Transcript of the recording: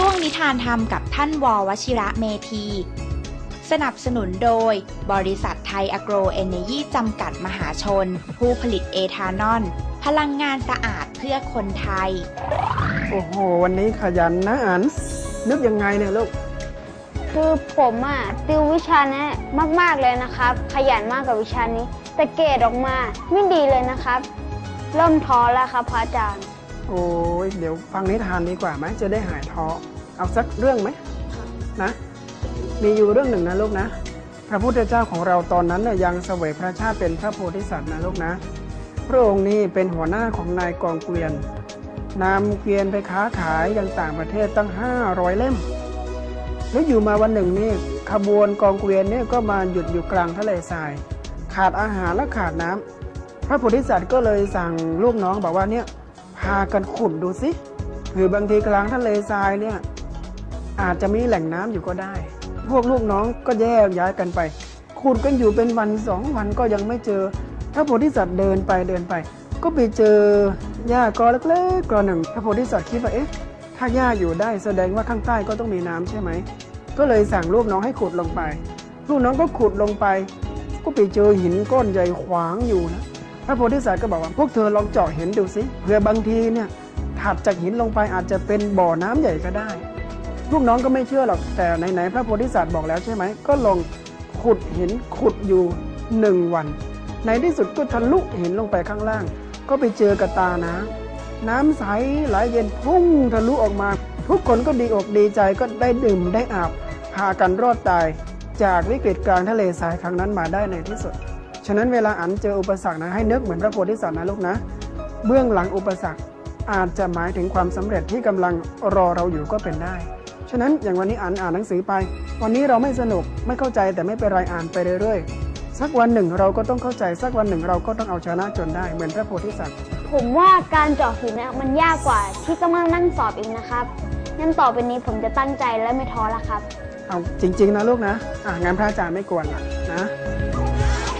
ช่วงนิทานธรรมกับท่านววชิระเมธี สนับสนุนโดย บริษัทไทยอโกรเอเนยีจำกัดมหาชน ผู้ผลิตเอทานอล พลังงานสะอาดเพื่อคนไทย โอ้โห วันนี้ขยันนะอัน นึกยังไงเนี่ยลูก คือผมอะติววิชานี้มาก ๆ เลยนะครับ ขยันมากกับวิชานี้ แต่เกรดออกมาไม่ดีเลยนะครับ เริ่มท้อแล้วครับพระอาจารย์ โอ้ยเดี๋ยวฟังนิทานดีกว่าไหมจะได้หายท้อเอาสักเรื่องไหมนะ มีอยู่เรื่องหนึ่งนะลูกนะ พระพุทธเจ้าของเราตอนนั้นน่ยยังเสวยพระชาติเป็นพระโพธิสัตว์นะลูกนะ พระองค์นี้เป็นหัวหน้าของนายกองเกวียนนำเกวียนไปค้าขายยังต่างประเทศตั้ง 500 เล่ม แล้วอยู่มาวันหนึ่งนี่ขบวนกองเกวียนเนี่ยก็มาหยุดอยู่กลางทะเลทราย ขาดอาหารและขาดน้ำพระโพธิสัตว์ก็เลยสั่งลูกน้องบอกว่าเนี่ย พากันขุดดูสิเผื่อบางทีกลางทะเลทรายเนี่ย อาจจะมีแหล่งน้ำอยู่ก็ได้ พวกลูกน้องก็แยกย้ายกันไป ขุดกันอยู่เป็นวันสองวันก็ยังไม่เจอพระโพธิสัตว์เดินไปเดินไป ก็ไปเจอหญ้ากอเล็กๆกอหนึ่งพระโพธิสัตว์คิดว่าเอ๊ะถ้าหญ้าอยู่ได้แสดงว่าข้างใต้ก็ต้องมีน้ำใช่ไหมก็เลยสั่งลูกน้องให้ขุดลงไป ลูกน้องก็ขุดลงไป ก็ไปเจอหินก้อนใหญ่ขวางอยู่นะ พระโพธิสัตว์ก็บอกว่าพวกเธอลองเจาะเห็นดูสิเผื่อบางทีเนี่ยถัดจากหินลงไปอาจจะเป็นบ่อน้ำใหญ่ก็ได้ลูกน้องก็ไม่เชื่อหรอกแต่ไหนๆพระโพธิสัตว์บอกแล้วใช่ไหมก็ลองขุดหินขุดอยู่หนึ่งวัน ในที่สุดก็ทะลุหินลงไปข้างล่าง ก็ไปเจอกระตาน้ำน้ำใสไหลเย็นพุ่งทะลุออกมา ทุกคนก็ดีอกดีใจก็ได้ดื่มได้อาบพากันรอดตาย จากวิกฤตกลางทะเลทรายครั้งนั้นมาได้ในที่สุด ฉะนั้นเวลาอันเจออุปสรรคนะให้นึกเหมือนพระโพธิสัตว์นะลูกนะ เบื้องหลังอุปสรรคอาจจะหมายถึงความสำเร็จที่กำลังรอเราอยู่ก็เป็นได้ ฉะนั้นอย่างวันนี้อ่านอ่านหนังสือไป วันนี้เราไม่สนุกไม่เข้าใจแต่ไม่เป็นไรอ่านไปเรื่อยๆ สักวันหนึ่งเราก็ต้องเข้าใจสักวันหนึ่งเราก็ต้องเอาชนะจนได้เหมือนพระโพธิสัตว์ ผมว่าการเจาะหินเนี่ยมันยากกว่าที่กำลังนั่งสอบอีกนะครับงั้นต่อไปนี้ผมจะตั้งใจและไม่ท้อละครับ เอาจริง ๆ นะลูกนะอะงานพระอาจารย์ไม่กวนละนะ